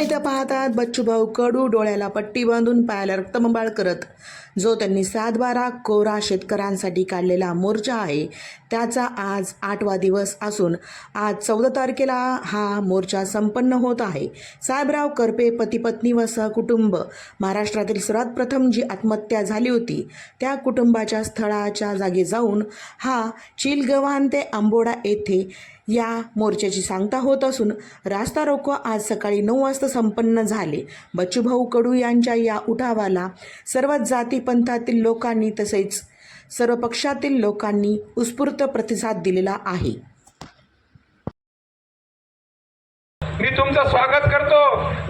पण इथं पाहतात बच्चूभाऊ कडू डोळ्याला पट्टी बांधून पायाला रक्तमंबाळ करत. जो त्यांनी सात बारा कोरा शेतकऱ्यांसाठी काढलेला मोर्चा आहे त्याचा आज आठवा दिवस असून आज चौदा तारखेला हा मोर्चा संपन्न होत आहे. साहेबराव करपे पतीपत्नी व सहकुटुंब. महाराष्ट्रातील सर्वात प्रथम जी आत्महत्या झाली होती त्या कुटुंबाच्या स्थळाच्या जागी जाऊन हा चिलगव्हाण ते आंबोडा येथे या मोर्चाची सांगता होत असून रास्ता रोको आज सकाळी नऊ वाजता संपन्न झाले. बच्चूभाऊ कडू यांच्या या उठावाला सर्वच जातीपंथातील लोकांनी तसेच सर्व पक्षातील लोकांनी उत्स्फूर्त प्रतिसाद दिलेला आहे. मी तुमचं स्वागत करतो.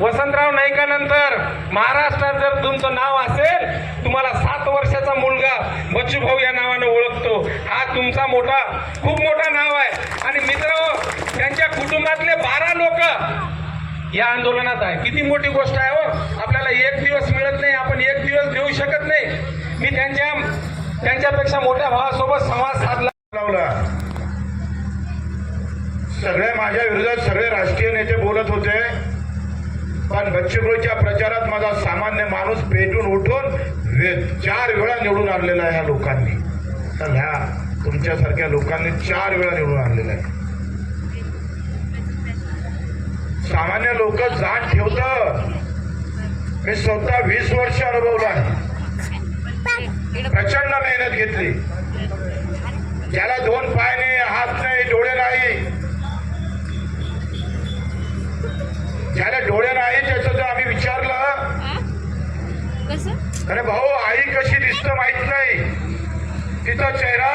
वसंतराव नाईकानंतर महाराष्ट्रात जर तुमचं नाव असेल तुम्हाला सात वर्षाचा मुलगा बच्चू भाऊ या नावानं ओळखतो. हा तुमचा मोठा खूप मोठा नाव आहे. आणि मित्र त्यांच्या कुटुंबातले बारा लोक या आंदोलनात आहे. किती मोठी गोष्ट आहे हो. आपल्याला एक दिवस मिळत नाही आपण एक दिवस देऊ शकत नाही. मी त्यांच्या त्यांच्यापेक्षा मोठ्या भावासोबत संवाद साधला. लावला. सगळे माझ्या विरोधात सगळे राष्ट्रीय नेते बोलत होते. पण बच्चूभाऊच्या प्रचारात माझा सामान्य माणूस पेटून उठून वे- चार वेळा निवडून आणलेला आहे ह्या लोकांनी. तर ह्या तुमच्यासारख्या लोकांनी चार वेळा निवडून आणलेला आहे. सामान्य लोक जाण ठेवत मी स्वतः वीस वर्ष अनुभवलं आहे. प्रचंड मेहनत घेतली. ज्याला दोन पाय नाही हात नाही डोळे नाही. ज्याला डोळे नाही त्याचं जर आम्ही विचारलं. अरे भाऊ आई कशी दिसतं माहीत नाही. तिचा चेहरा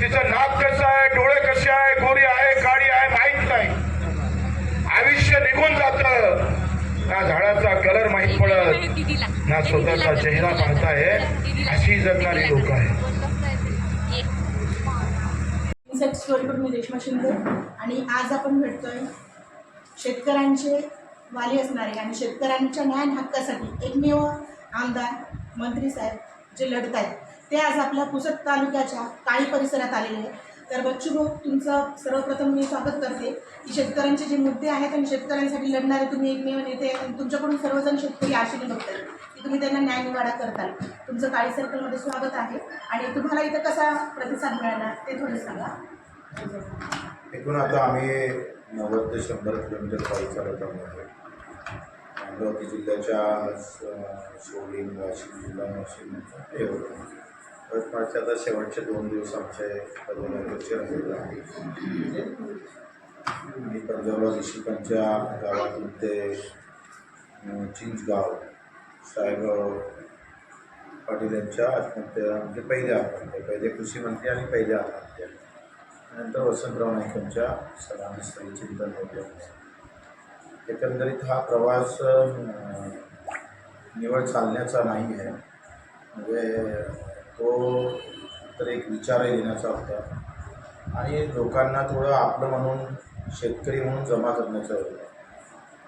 तिचं नाक कसं आहे डोळे कसे आहे गोरी आहे काळी आहे माहीत नाही. आयुष्य निघून जात. ना झाडाचा कलर माहीत पडत. ना स्वतःचा चेहरा पाहताय अशी जगणारी लोक आहेत. इन्सेक्ट स्टोरीकडून मी रेश्मा शिंदे आणि आज आपण भेटतोय शेतकऱ्यांचे वाली असणारे आणि शेतकऱ्यांच्या न्याय हक्कासाठी एकमेव आमदार मंत्री साहेब जे लढत आहेत. ते आज आपल्या पुसद तालुक्याच्या काळी परिसरात आलेले आहेत. तर बच्चू भाऊ तुमचं सर्वप्रथम मी स्वागत करते. की शेतकऱ्यांचे जे मुद्दे आहेत आणि शेतकऱ्यांसाठी लढणारे तुम्ही एकमेव नेते आणि तुमच्याकडून सर्वजण शेतकरी आशेने बघतात तुम्ही त्यांना न्याय निवाडा करताल. तुमचं काळी सर्कलमध्ये स्वागत आहे. आणि तुम्हाला इथं कसा प्रतिसाद मिळाला ते थोडं सांगा. एकूण आता आम्ही नव्वद ते शंभर किलोमीटर पायी चालत आहोत. अमरावती जिल्ह्याच्या सोलीम वाशिम जिल्हा वाशिम हे होतं. यवतमाळचे आता शेवटचे दोन दिवस आमचे पदोन्नतीचे राहिलेले आहे मी पंजाबराव ऋषिकांच्या गावातून ते चिंचगाव साहेबराव पाटील यांच्या आत्महत्या म्हणजे पहिल्या आत्महत्या पहिले कृषी मंत्री आणि पहिल्या आत्महत्या. नंतर वसंतराव नाईकांच्या सलामस्थळी चिंतन होते. एकंदरीत हा प्रवास निवड चालण्याचा नाही आहे. म्हणजे तो तर एक विचारही देण्याचा होता. आणि लोकांना थोडं आपलं म्हणून शेतकरी म्हणून जमा करण्याचा होता.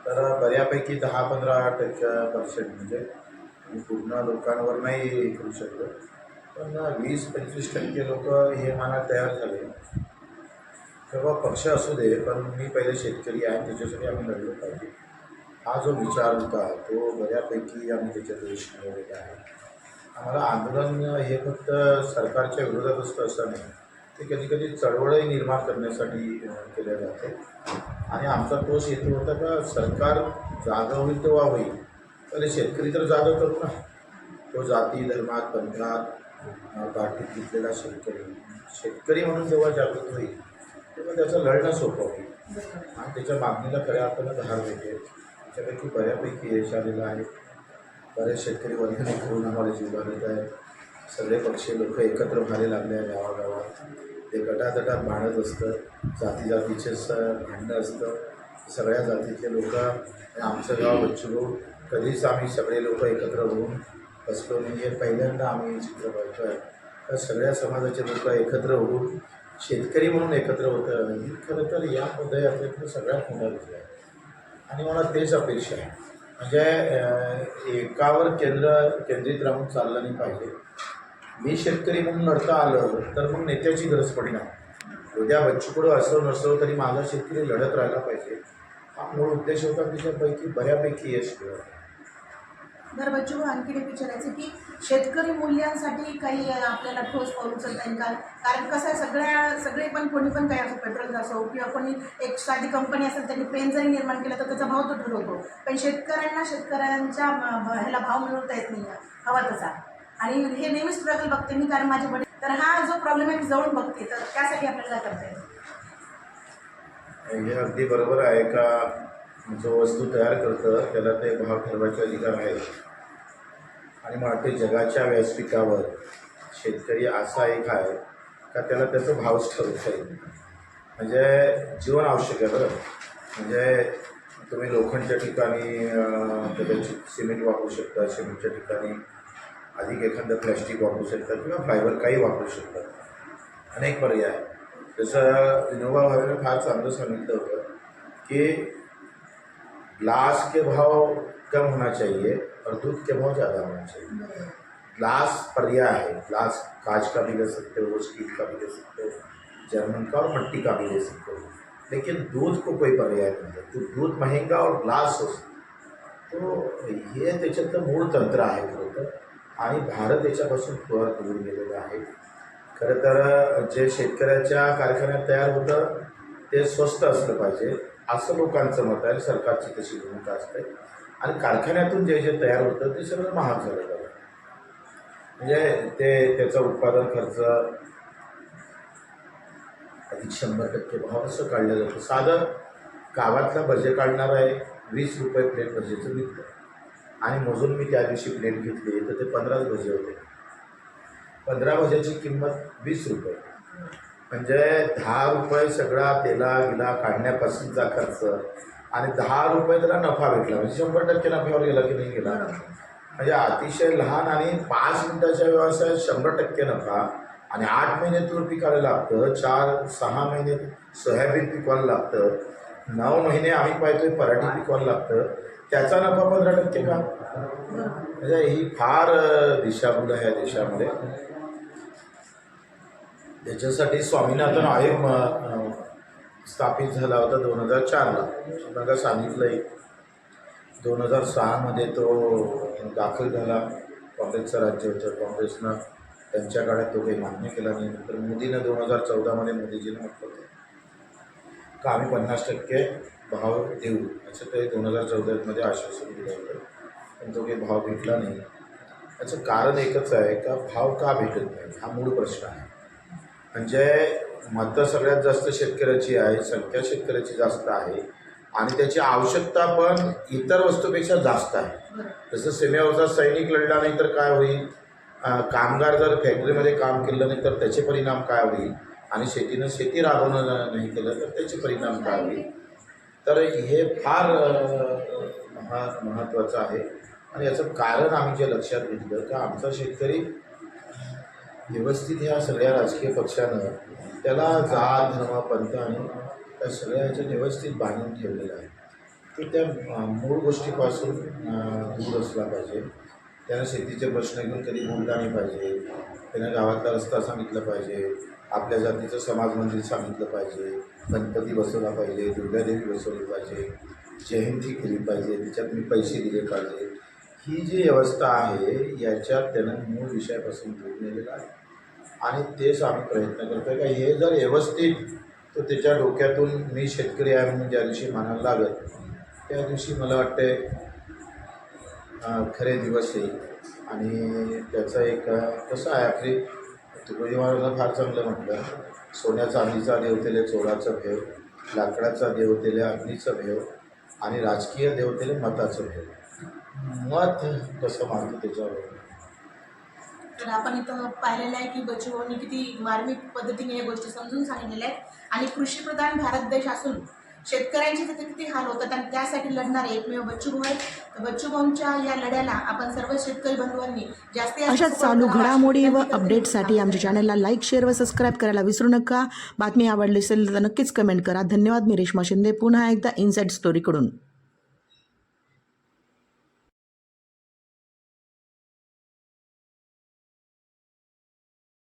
तर बऱ्यापैकी दहा पंधरा टक्के पर्सेंट म्हणजे मी पूर्ण लोकांवर नाही हे करू शकलो पण वीस पंचवीस टक्के लोक हे मला तयार झाले. किंवा पक्ष असू दे पण मी पहिले शेतकरी आहे त्याच्यासाठी आम्ही लढलो पाहिजे. हा जो विचार होता तो बऱ्यापैकी आम्ही त्याच्यात यश मिळवलेला आहे. आम्हाला आंदोलन हे फक्त सरकारच्या विरोधात असतं असं नाही. ते कधी कधी चळवळही निर्माण करण्यासाठी केल्या जाते. आणि आमचा तोच हेतू होता का सरकार जागा होईल तेव्हा होईल. पहिले शेतकरी तर जागा करू ना. तो जाती धर्मात पंथात गाठीत घेतलेला शेतकरी. शेतकरी म्हणून जेव्हा जागृत होईल तेव्हा त्याचं लढणं सोपं होईल. आणि त्याच्या मागणीला खऱ्या अर्थानं धार भेटेल. त्याच्यापैकी बऱ्यापैकी यश आलेलं आहे. बरेच शेतकरी वंदने करून आम्हाला जीव घालत आहेत. सगळे पक्षी लोक एकत्र व्हायला लागले आहे गावागावात. ते गटातटात भांडत असतं जाती जातीचे स भांडणं असतं. सगळ्या जातीचे लोक आमचं गाव बच्चूभाऊ कधीच आम्ही सगळे लोक एकत्र होऊन बसलो नाही. आहे पहिल्यांदा आम्ही चित्र बघतो आहे तर सगळ्या समाजाचे लोक एकत्र होऊन शेतकरी म्हणून एकत्र होतं. ही खरं तर या पदयात्रेतलं सगळ्यात मोठा विषय आहे. आणि मला तेच अपेक्षा आहे. म्हणजे एकावर केंद्र केंद्रित राहून चाललं नाही पाहिजे. मी शेतकरी म्हणून लढता आलं तर मग नेत्याची गरज पडणार. उद्या बच्चूकडं असो नसलो तरी माझा शेतकरी लढत राहिला पाहिजे. हा मूळ उद्देश होता त्याच्यापैकी बऱ्यापैकी यश मिळालं बरं बच्चू आणखी एक विचारायचं की शेतकरी मूल्यांसाठी काही आपल्याला ठोस पाऊल उचलता येईल का? कारण कसं आहे सगळ्या सगळे पण कोणी पण काही असो पेट्रोल असो किंवा कोणी एक साधी कंपनी असेल त्यांनी पेन जरी निर्माण केलं तर त्याचा भाव तो ठरवतो. पण शेतकऱ्यांना शेतकऱ्यांच्या ह्याला भाव मिळवता येत नाही हवा तसा. आणि हे नेहमीच स्ट्रगल बघते मी कारण माझे वडील तर हा जो प्रॉब्लेम आहे मी जवळून बघते. तर त्यासाठी आपल्याला काय करता येईल? हे अगदी बरोबर आहे का? जो वस्तू तयार करतं त्याला ते भाव ठरवायचे अधिकार आहे आणि मला वाटते जगाच्या व्यासपीठावर शेतकरी असा एक आहे का त्याला त्याचा भावच ठरवता येईल म्हणजे जीवन आवश्यक आहे बरं. म्हणजे तुम्ही लोखंडच्या ठिकाणी कदाचित सिमेंट वापरू शकता सिमेंटच्या ठिकाणी अधिक एखादं प्लॅस्टिक वापरू शकता किंवा फायबर काही वापरू शकता अनेक पर्याय. जसं विनोबा भावेने फार चांगलं सांगितलं होतं कि ग्लास के भाव कम होना चाहिए और दूध के भाव ज़्यादा होना चाहिए. ग्लास पर्याय है ग्लास कांच का भी ले सकते हो स्टील का भी ले सकते हो जर्मन का और मट्टी का भी ले सकते हो. लेकिन दूध को कोई पर्याय नहीं है. तो दूध महँगा और ग्लास हो सकता तो हे त्याच्यातलं मूळ तंत्र आहे खरं आणि भारत याच्यापासून फार दूर गेलेला आहे. खरं तर जे शेतकऱ्याच्या कारखान्यात तयार होतं ते स्वस्त असलं पाहिजे. असं लोकांचं मत आहे. सरकारची तशी भूमिका असते. आणि कारखान्यातून जे जे तयार होतं ते सगळं महाग झालं पाहिजे म्हणजे ते त्याचा उत्पादन खर्च अधिक शंभर टक्के भाव असं काढलं जातं. साधं गावातला भजे काढणार आहे. वीस रुपये प्लेट भजेचं विकतं आणि मोजून मी त्या दिवशी प्लेट घेतली. तर ते पंधराच भजे होते. पंधरा भज्याची किंमत वीस रुपये. म्हणजे दहा रुपये सगळा तेला गिला काढण्यापासूनचा खर्च. आणि दहा रुपये त्याला नफा भेटला. म्हणजे शंभर टक्के नफ्यावर गेला की नाही गेला. म्हणजे अतिशय लहान आणि पाच मिनिटाच्या व्यवसायात शंभर टक्के नफा. आणि आठ महिने तूर पिकायला लागतं. चार सहा महिने सोयाबीन पिकवायला लागतं. नऊ महिने आम्ही पाहतोय पराठी पिकवायला लागतं. त्याचा नफा पंधरा टक्के का? म्हणजे ही फार दिशाभूल आहे या देशामध्ये. त्याच्यासाठी स्वामीनाथन आयोग स्थापित झाला होता दोन हजार चारला. तुम्हाला सांगितलंय. दोन हजार सहामध्ये तो दाखल झाला. काँग्रेसचं राज्य होतं. काँग्रेसनं त्यांच्या काळात तो काही मान्य केला नाही. नंतर मोदीनं दोन हजार चौदामध्ये मोदीजीनं म्हटलं होतं का आम्ही पन्नास टक्के भाव देऊ? असं ते दोन हजार चौदामध्ये आश्वासन दिलं होतं. पण तो काही भाव भेटला नाही. याचं कारण एकच आहे का भाव का भेटत नाही? हा मूळ प्रश्न आहे. म्हणजे मतं सगळ्यात जास्त शेतकऱ्याची आहे संख्या शेतकऱ्याची जास्त आहे. आणि त्याची आवश्यकता पण इतर वस्तूपेक्षा जास्त आहे. जसं सीमेवरचा सैनिक लढला नाही तर काय होईल? कामगार जर फॅक्टरीमध्ये काम केलं नाही तर त्याचे परिणाम काय होईल? आणि शेतीनं शेती राबवणं नाही केलं तर त्याचे परिणाम काय होईल? तर हे फार महा महत्त्वाचं आहे. आणि याचं कारण आम्ही जे लक्षात घेतलं का आमचा शेतकरी व्यवस्थित ह्या सगळ्या राजकीय पक्षानं त्याला जात धर्म पंथ आणि त्या सगळ्या व्यवस्थित बांधून ठेवलेलं आहे. तो त्या मूळ गोष्टीपासून दूर असला पाहिजे. त्यानं शेतीचे प्रश्न घेऊन कधी बोलला नाही पाहिजे. त्यानं गावातला रस्ता सांगितला पाहिजे. आपल्या जातीचं समाज मंदिर सांगितलं पाहिजे. गणपती बसवला पाहिजे दुर्गादेवी बसवली पाहिजे जयंती केली पाहिजे त्याच्यात मी पैसे दिले पाहिजे. ही जी व्यवस्था आहे याच्यात त्यानं मूळ विषयापासून दूर नेलेला आहे. आणि तेच आम्ही प्रयत्न करतो आहे का हे जर व्यवस्थित तर त्याच्या डोक्यातून मी शेतकरी आहे म्हणून ज्या दिवशी मानायला लागत त्या दिवशी मला वाटते खरे दिवस येईल. आणि त्याचं एक कसं आहे आपली तुकडोजी महाराजांना फार चांगलं म्हटलं. सोन्या चांदीचा देवतेले चोराचं भेव लाकडाचा देवतेले अग्नीचं भेव आणि राजकीय देवतेले मताचं भेव. मत कसं मानतं त्याच्यावर? तर आपण इथं पाहिलेलं आहे की बच्चूभाऊंनी किती मार्मिक पद्धतीने या गोष्टी समजून सांगितलेल्या आहेत. आणि कृषीप्रधान भारत देश असून शेतकऱ्यांचे तिथे किती हाल होतात आणि त्यासाठी लढणारे एकमेव बच्चूभाऊ आहेत. तर बच्चूभाऊंच्या या लढ्याला आपण सर्व शेतकरी बंधूंनी जास्तीत जास्त अशाच support चालू. घडामोडी व. अपडेटसाठी आमच्या चॅनलला लाईक शेअर व सबस्क्राईब करायला विसरू नका. बातमी आवडली असेल तर नक्कीच कमेंट करा. धन्यवाद मी रेश्मा शिंदे. पुन्हा एकदा इनसाईड स्टोरीकडून